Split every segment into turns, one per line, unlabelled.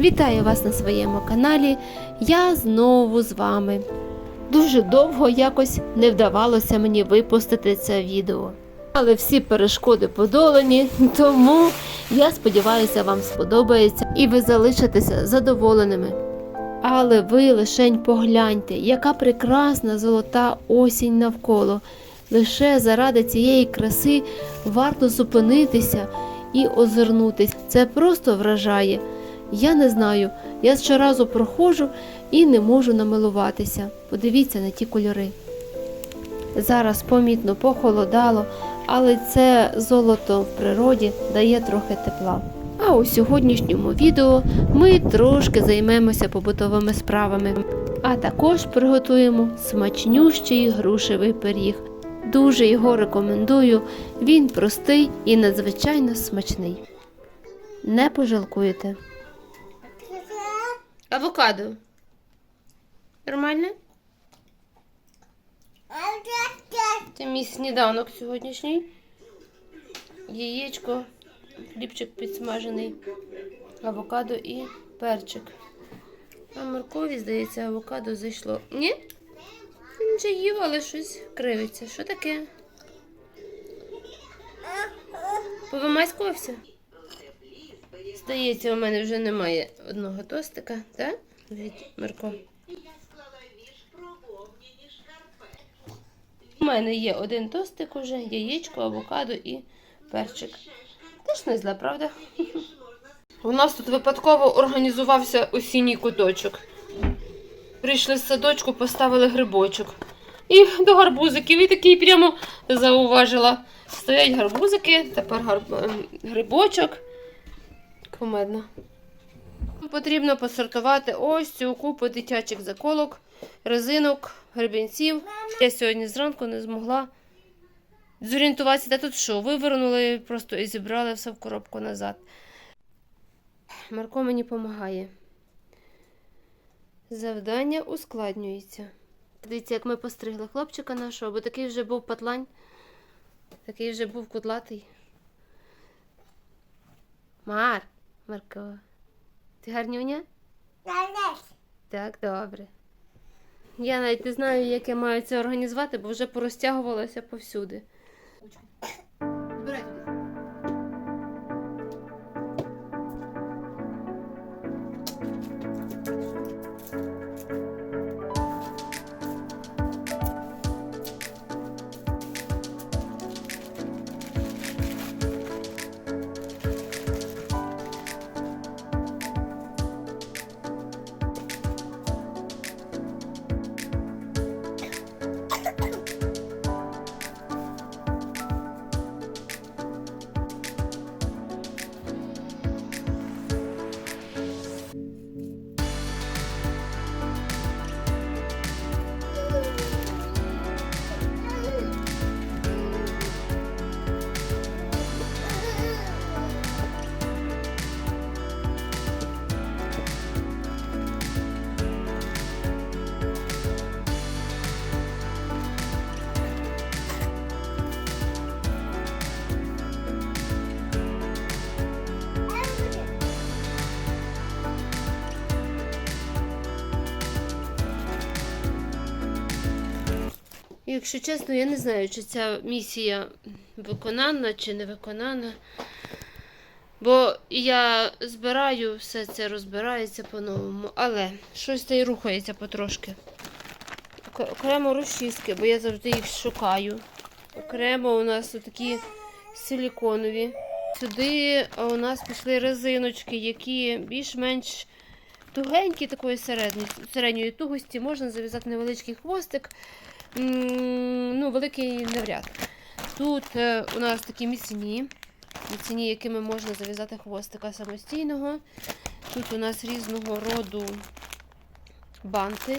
Вітаю вас на своєму каналі. Я знову з вами. Дуже довго якось не вдавалося мені випустити це відео. Але всі перешкоди подолані, тому я сподіваюся, вам сподобається і ви залишитеся задоволеними. Але ви лишень погляньте, яка прекрасна золота осінь навколо. Лише заради цієї краси варто зупинитися і озирнутись. Це просто вражає. Я не знаю, я щоразу проходжу і не можу намилуватися. Подивіться на ті кольори. Зараз помітно похолодало, але це золото в природі дає трохи тепла. А у сьогоднішньому відео ми трошки займемося побутовими справами, а також приготуємо смачнющий грушевий пиріг. Дуже його рекомендую, він простий і надзвичайно смачний. Не пожалкуєте. Авокадо. Нормально? Це мій сніданок сьогоднішній. Яєчко, хлібчик підсмажений, авокадо і перчик. А моркові, здається, авокадо зайшло. Ні? Він же їв, але щось кривиться. Що таке? Повимаськувався? Здається, у мене вже немає одного тостика, так? Від Мирко. У мене є один тостик уже, яєчко, авокадо і перчик. Теж не зле, правда? У нас тут випадково організувався осінній куточок. Прийшли з садочку, поставили грибочок. І до гарбузиків, і такий прямо зауважила. Стоять гарбузики, тепер гарб... ем, грибочок. Кумедно. Потрібно посортувати ось цю купу дитячих заколок, резинок, гребінців. Я сьогодні зранку не змогла зорієнтуватися, де тут що. Вивернули просто і зібрали все в коробку назад. Марко мені допомагає. Завдання ускладнюється. Дивіться, як ми постригли хлопчика нашого, бо такий вже був патлань, такий вже був кудлатий. Мар, Марко, ти гарнюня? Так, добре. Я навіть не знаю, як я маю це організувати, бо вже порозтягувалася повсюди. Якщо чесно, я не знаю, чи ця місія виконана чи не виконана. Бо я збираю, все це розбирається по-новому, але щось та й рухається потрошки. Окремо розчистки, бо я завжди їх шукаю. Окремо у нас такі силіконові. Сюди у нас пішли резиночки, які більш-менш тугенькі, такої середньої, середньої тугості. Можна зав'язати невеличкий хвостик. Ну, великий навряд. Тут е, у нас такі міцні, міцні, якими можна зав'язати хвостика самостійного. Тут у нас різного роду банти.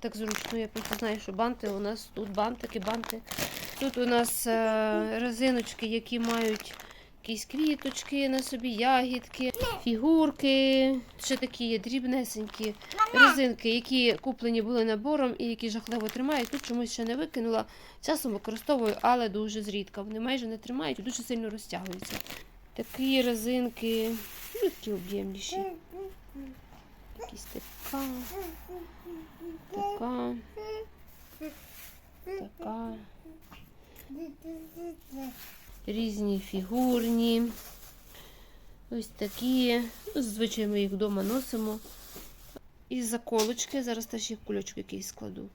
Так зручно, я просто знаю, що банти у нас тут бантики, банти. Тут у нас е, резиночки, які мають якісь квіточки на собі, ягідки, фігурки, ще такі є дрібнесенькі резинки, які куплені були набором і які жахливо тримають. Тут чомусь ще не викинула. Часом використовую, але дуже зрідка. Вони майже не тримають і дуже сильно розтягуються. Такі резинки, люблю такі об'ємніші. Якісь така, така, така. Різні фігурні. Ось такі. Ну, зазвичай ми їх вдома носимо. І заколочки. Зараз теж їх кульочок якийсь складу.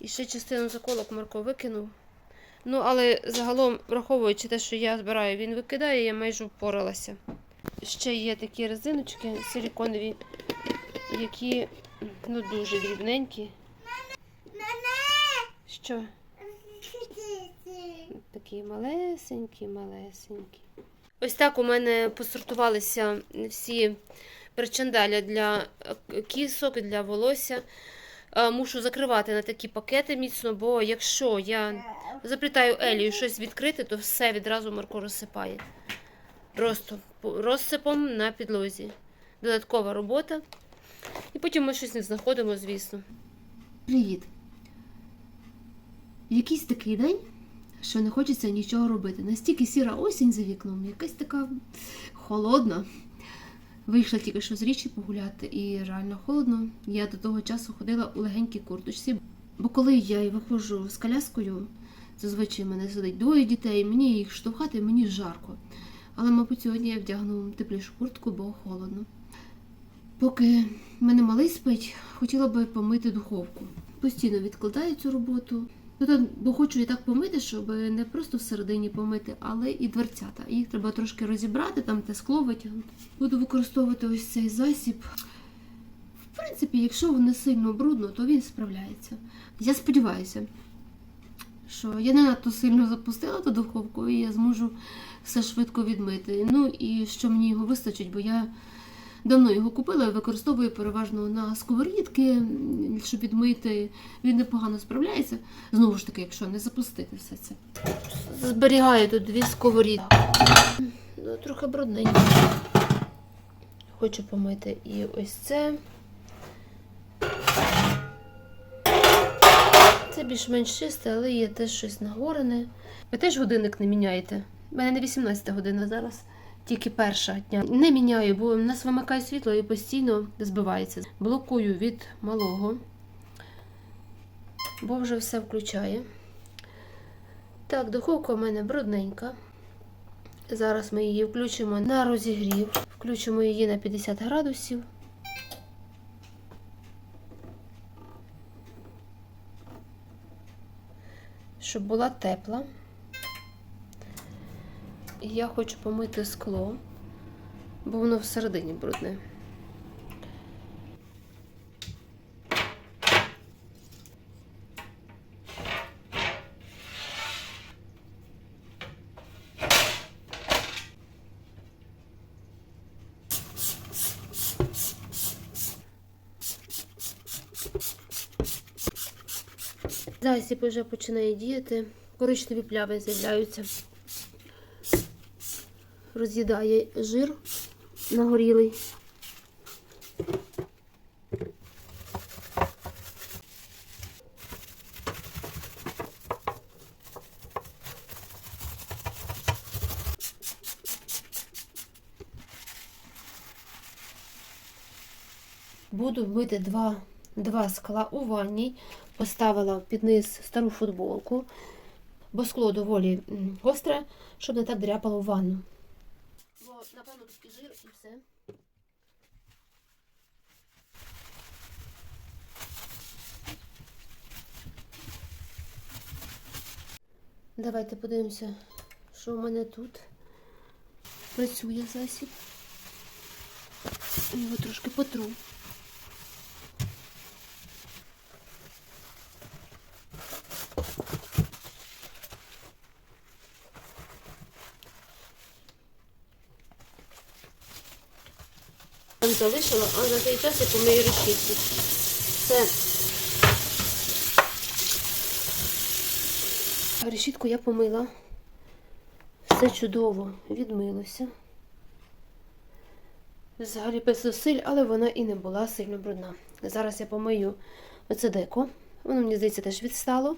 І ще частину заколок Марко викинув. Ну, але загалом, враховуючи те, що я збираю, він викидає, я майже впоралася. Ще є такі резиночки силіконові, які ну, дуже дрібненькі. Що? Такі малесенькі, малесенькі. Ось так у мене посортувалися всі причандаля для е, кісок, для волосся. Е, Мушу закривати на такі пакети міцно, бо якщо я заплітаю Елію щось відкрити, то все відразу Марко розсипає. Просто розсипом на підлозі. Додаткова робота. І потім ми щось не знаходимо, звісно.
Привіт. Якийсь такий день, що не хочеться нічого робити. Настільки сіра осінь за вікном, якась така холодна. Вийшла тільки що з річі погуляти, і реально холодно. Я до того часу ходила у легенькій курточці. Бо коли я виходжу з коляскою, зазвичай мене сидить двоє дітей, мені їх штовхати, мені жарко. Але, мабуть, сьогодні я вдягну теплішу куртку, бо холодно. Поки мене малий спить, хотіла би помити духовку. Постійно відкладаю цю роботу. Ну, то- бо хочу і так помити, щоб не просто всередині помити, але і дверцята. Їх треба трошки розібрати, там те скло витягнути. Буду використовувати ось цей засіб. В принципі, якщо не сильно брудно, то він справляється. Я сподіваюся, що я не надто сильно запустила ту духовку, і я зможу все швидко відмити. Ну і що мені його вистачить, бо я давно його купила використовую переважно на сковорідки, щоб відмити. Він непогано справляється. Знову ж таки, якщо не запустити все це.
Зберігаю тут дві сковорідки. Ну, трохи брудненько. Хочу помити і ось це. Це більш-менш чисте, але є теж щось нагорене. Ви теж годинник не міняєте? У мене не 18 година зараз, тільки перша дня. Не міняю, бо в нас вимикає світло і постійно збивається. Блокую від малого, бо вже все включає. Так, духовка у мене брудненька. Зараз ми її включимо на розігрів. Включимо її на 50 градусів. Щоб була тепла. Я хочу помити скло, бо воно всередині брудне. Засіб вже починає діяти. Коричневі пляви з'являються. Роз'їдає жир нагорілий. Буду мити два, два скла у ванній. Поставила під низ стару футболку, бо скло доволі гостре, щоб не так дряпало в ванну. Бо, напевно, тут і жир. Давайте подивимося, що у мене тут працює засіб. Його трошки потру. Залишила, а за цей час я помию решітку. Це решітку я помила. Все чудово відмилося. Взагалі без зусиль, але вона і не була сильно брудна. Зараз я помию оце деко. Воно, мені здається, теж відстало.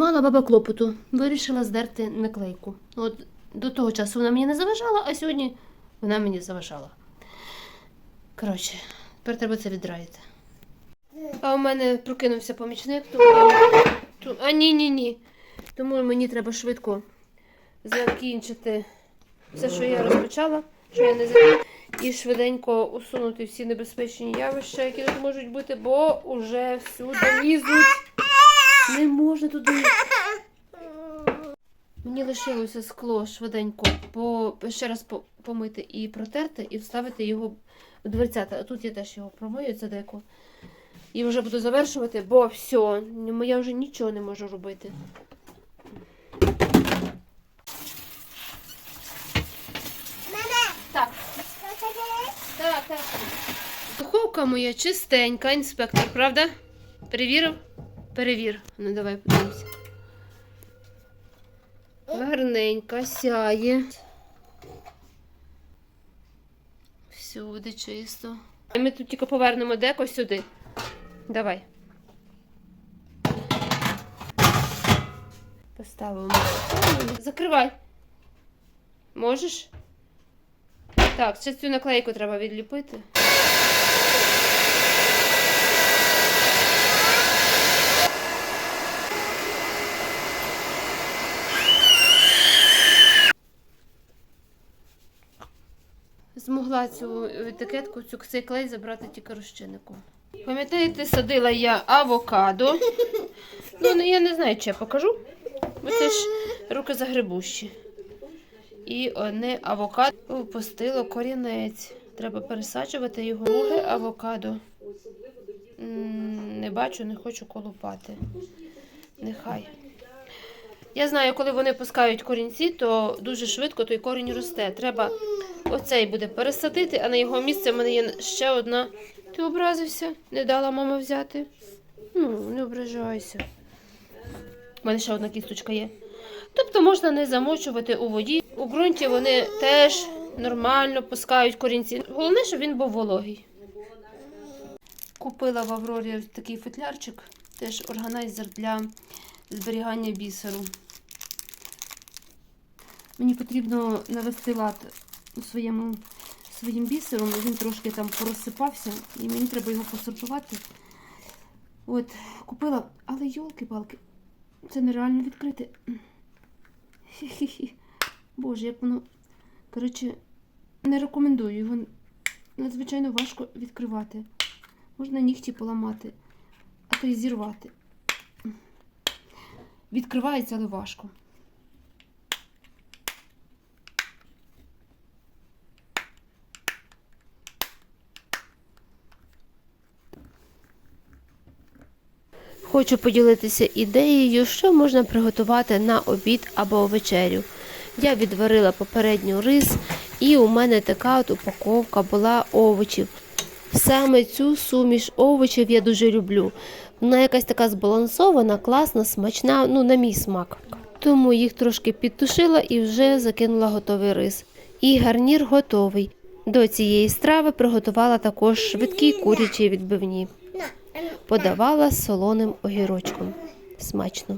Мала баба клопоту, вирішила здерти наклейку. От до того часу вона мені не заважала, а сьогодні вона мені заважала. Коротше, тепер треба це віддраїти. А у мене прокинувся помічник, тому А ні, ні. Тому мені треба швидко закінчити все, що я розпочала, що я не закінчила, і швиденько усунути всі небезпечні явища, які тут можуть бути, бо уже всюди лізуть. Не можна туди. Мені лишилося скло швиденько по, ще раз по- помити і протерти, і вставити його в дверцята. А тут я теж його промию, це деко. І вже буду завершувати, бо все, я вже нічого не можу робити. Так. Так, так. Духовка моя чистенька, інспектор, правда? Перевірив? Перевір. Ну давай подивимося. Гарненька, сяє. Всюди чисто. Ми тут тільки повернемо деко сюди. Давай. Поставимо. Закривай. Можеш? Так, ще цю наклейку треба відліпити. Змогла цю етикетку, цю цей клей забрати тільки розчинником. Пам'ятаєте, садила я авокадо. Ну, я не знаю, чи я покажу. Бо це ж руки загребущі. І одне авокадо пустило корінець. Треба пересаджувати його. Друге авокадо. Не бачу, не хочу колупати. Нехай. Я знаю, коли вони пускають корінці, то дуже швидко той корінь росте. Треба оцей буде пересадити, а на його місце в мене є ще одна. Ти образився? Не дала мама взяти? Ну, не ображайся. У мене ще одна кісточка є. Тобто можна не замочувати у воді. У ґрунті вони теж нормально пускають корінці. Головне, щоб він був вологий. Купила в Аврорі такий футлярчик, теж органайзер для зберігання бісеру. Мені потрібно навести лад своєму своїм бісером, він трошки там порозсипався, і мені треба його посортувати. От, купила, але йолки-палки, це нереально відкрити. Хі-хі-хі. Боже, як воно. Коротше, не рекомендую. Його надзвичайно важко відкривати. Можна нігті поламати, а то й зірвати. Відкривається, але важко. Хочу поділитися ідеєю, що можна приготувати на обід або вечерю. Я відварила попередньо рис, і у мене така от упаковка була овочів. Саме цю суміш овочів я дуже люблю. Вона якась така збалансована, класна, смачна, ну на мій смак. Тому їх трошки підтушила і вже закинула готовий рис. І гарнір готовий. До цієї страви приготувала також швидкі курячі відбивні. Подавала солоним огірочком. Смачно.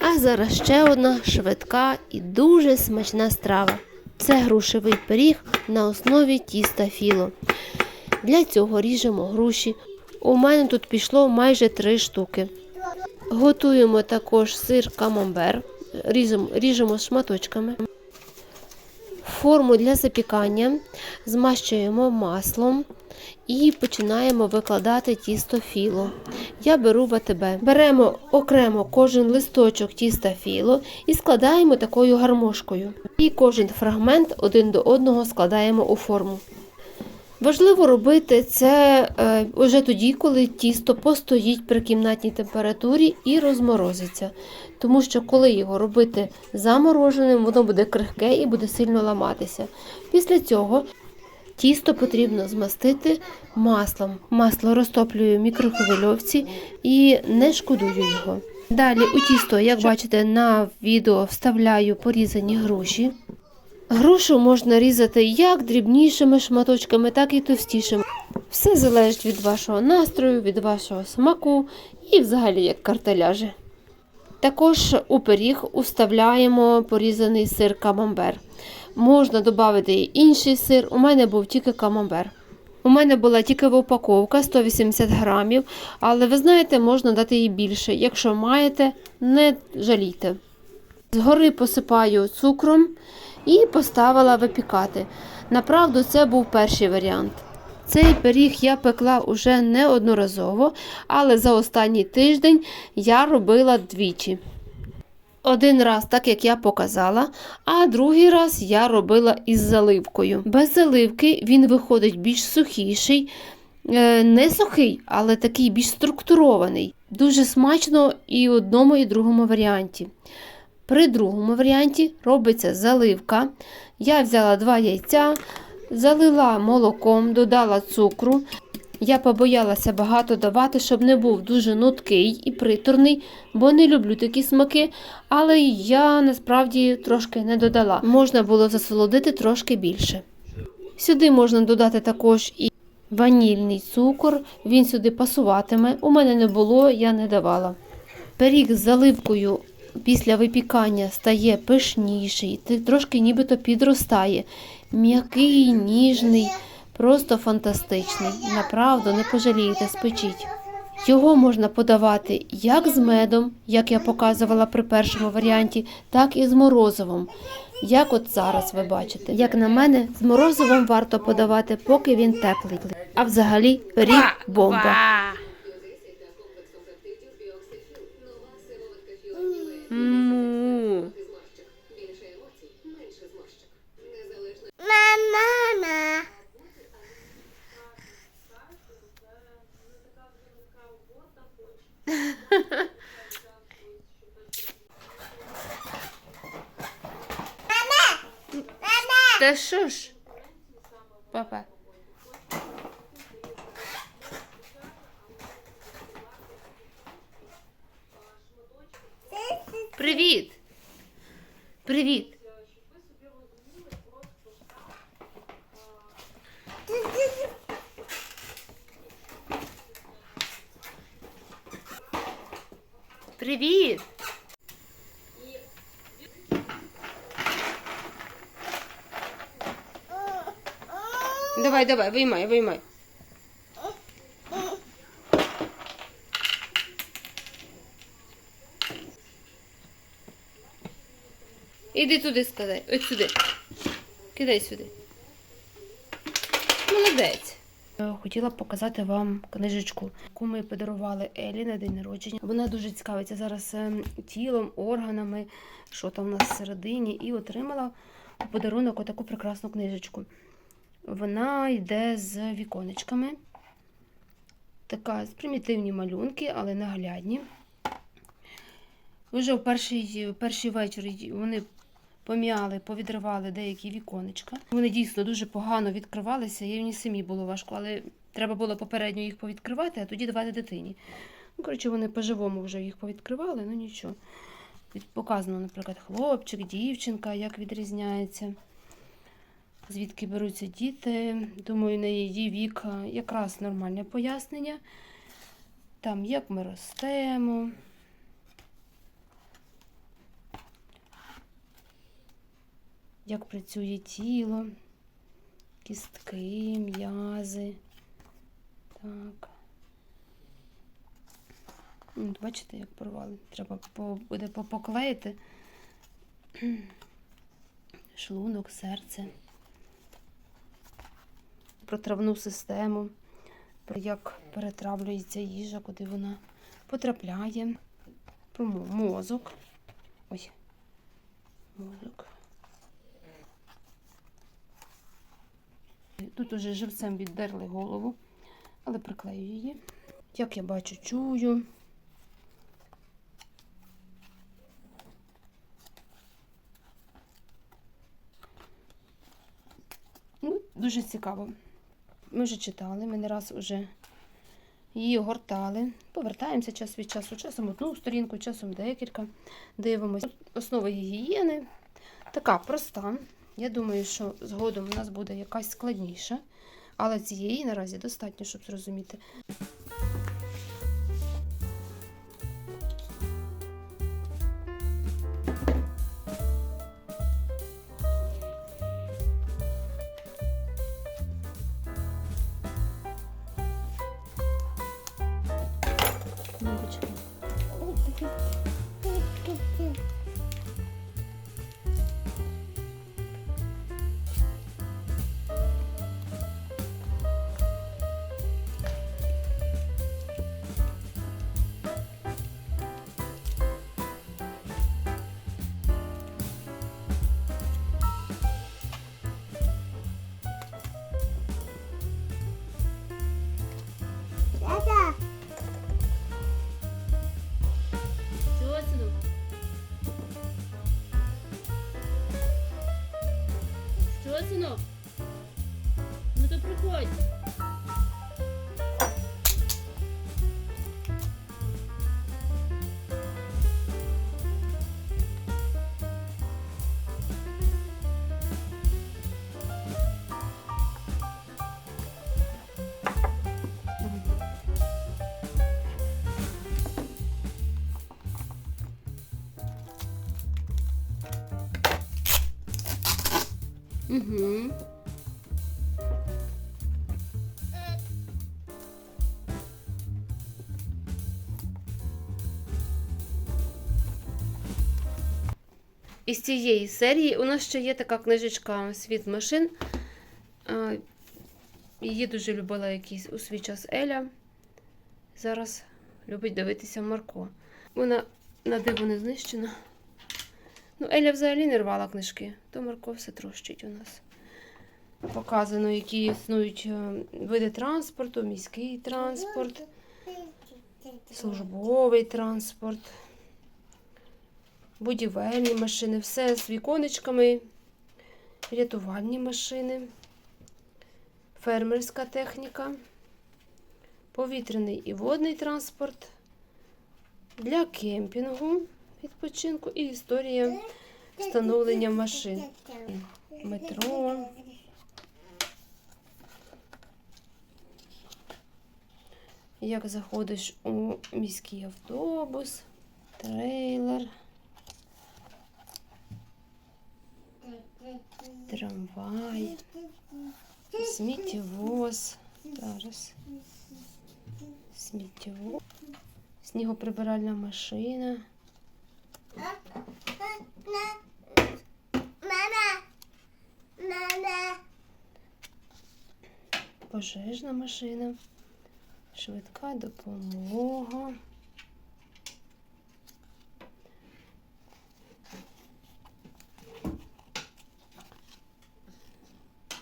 А зараз ще одна швидка і дуже смачна страва. Це грушевий пиріг на основі тіста філо. Для цього ріжемо груші. У мене тут пішло майже три штуки. Готуємо також сир камамбер, ріжемо шматочками. Форму для запікання змащуємо маслом і починаємо викладати тісто філо. Я беру ВТБ. Беремо окремо кожен листочок тіста філо і складаємо такою гармошкою. І кожен фрагмент один до одного складаємо у форму. Важливо робити це е, уже тоді, коли тісто постоїть при кімнатній температурі і розморозиться. Тому що коли його робити замороженим, воно буде крихке і буде сильно ламатися. Після цього тісто потрібно змастити маслом. Масло розтоплюю в мікрохвильовці і не шкодую його. Далі у тісто, як бачите, на відео вставляю порізані груші. Грушу можна різати як дрібнішими шматочками, так і товстішими.
Все залежить від вашого настрою, від вашого смаку і взагалі як карта. Також у пиріг уставляємо порізаний сир камамбер. Можна додати і інший сир, у мене був тільки камамбер. У мене була тільки упаковка 180 грамів, але ви знаєте, можна дати її більше. Якщо маєте, не жалійте. Згори посипаю цукром і поставила випікати. Направду, це був перший варіант. Цей пиріг я пекла уже неодноразово, але за останній тиждень я робила двічі. Один раз, так як я показала, а другий раз я робила із заливкою. Без заливки він виходить більш сухіший, е, не сухий, але такий більш структурований. Дуже смачно і в одному, і в другому варіанті. При другому варіанті робиться заливка. Я взяла два яйця, залила молоком, додала цукру. Я побоялася багато давати, щоб не був дуже нуткий і приторний, бо не люблю такі смаки, але я насправді трошки не додала. Можна було засолодити трошки більше. Сюди можна додати також і ванільний цукор, він сюди пасуватиме. У мене не було, я не давала. Пиріг з заливкою після випікання стає пишніший, трошки нібито підростає. М'який, ніжний, просто фантастичний. Направду не пожалієте, спечіть. Його можна подавати як з медом, як я показувала при першому варіанті, так і з морозивом. Як от зараз ви бачите. Як на мене, з морозивом варто подавати, поки він теплий. А взагалі пиріг бомба. Та що ж? Папа. Привіт. Привіт. Привіт. Давай, давай, виймай, виймай. Іди туди складай. Ось сюди. Кидай сюди. Молодець. Е, Хотіла показати вам книжечку, яку ми подарували Елі на день народження. Вона дуже цікавиться зараз ем, тілом, органами, що там у нас всередині, і отримала у подарунок отаку прекрасну книжечку. Вона йде з віконечками. Така примітивні малюнки, але наглядні. Вже в перший, перший вечір вони пом'яли, повідривали деякі віконечка. Вони дійсно дуже погано відкривалися, і мені самі було важко, але треба було попередньо їх повідкривати, а тоді давати дитині. Ну, коротше, вони по-живому вже їх повідкривали, ну нічого. Показано, наприклад, хлопчик, дівчинка, як відрізняється звідки беруться діти. Думаю, на її вік е, якраз нормальне пояснення. Там, як ми ростемо. Як працює тіло, кістки, м'язи. Так. М, Бачите, як порвали. Треба буде по- поклеїти шлунок, серце про травну систему, про як перетравлюється їжа, куди вона потрапляє, про мозок. Ой, мозок. Тут уже живцем віддерли голову, але приклею її. Як я бачу, чую. Ну, дуже цікаво. Ми вже читали, ми не раз вже її гортали. Повертаємося час від часу, часом одну сторінку, часом декілька. Дивимося. Основа гігієни така проста. Я думаю, що згодом у нас буде якась складніша.
Але цієї наразі достатньо, щоб зрозуміти. Угу.
Із цієї серії у нас ще є така книжечка Світ машин. Її дуже любила якийсь у свій час Еля. Зараз любить дивитися Марко. Вона на диво не знищена. Ну, Еля взагалі не рвала книжки, то Марко все трощить у нас. Показано, які існують е, види транспорту, міський транспорт, службовий транспорт, будівельні машини, все з віконечками, рятувальні машини, фермерська техніка, повітряний і водний транспорт для кемпінгу, відпочинку і історія встановлення машин. Метро. Як заходиш у міський автобус, трейлер, трамвай, сміттєвоз. Зараз. Сміттєвоз. Снігоприбиральна машина. Пожежна машина. Швидка допомога.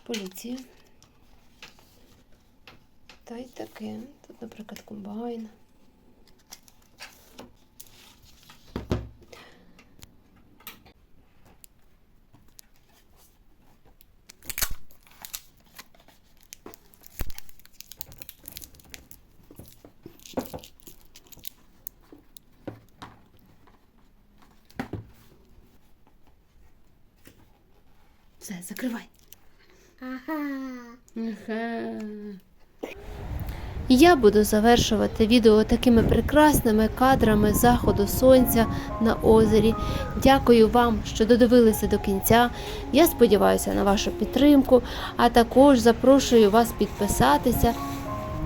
Поліція. Та й таке. Тут, наприклад, комбайн.
Все, закривай.
Ага. Я буду завершувати відео такими прекрасними кадрами заходу сонця на озері. Дякую вам, що додивилися до кінця. Я сподіваюся на вашу підтримку, а також запрошую вас підписатися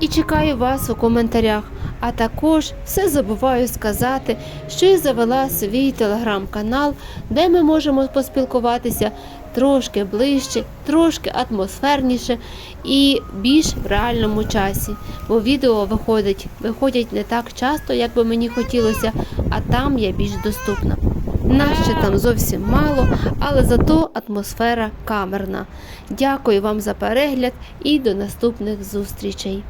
і чекаю вас у коментарях. А також все забуваю сказати, що я завела свій телеграм-канал, де ми можемо поспілкуватися трошки ближче, трошки атмосферніше і більш в реальному часі. Бо відео виходить, виходять не так часто, як би мені хотілося, а там я більш доступна. Нас ще там зовсім мало, але зато атмосфера камерна. Дякую вам за перегляд і до наступних зустрічей.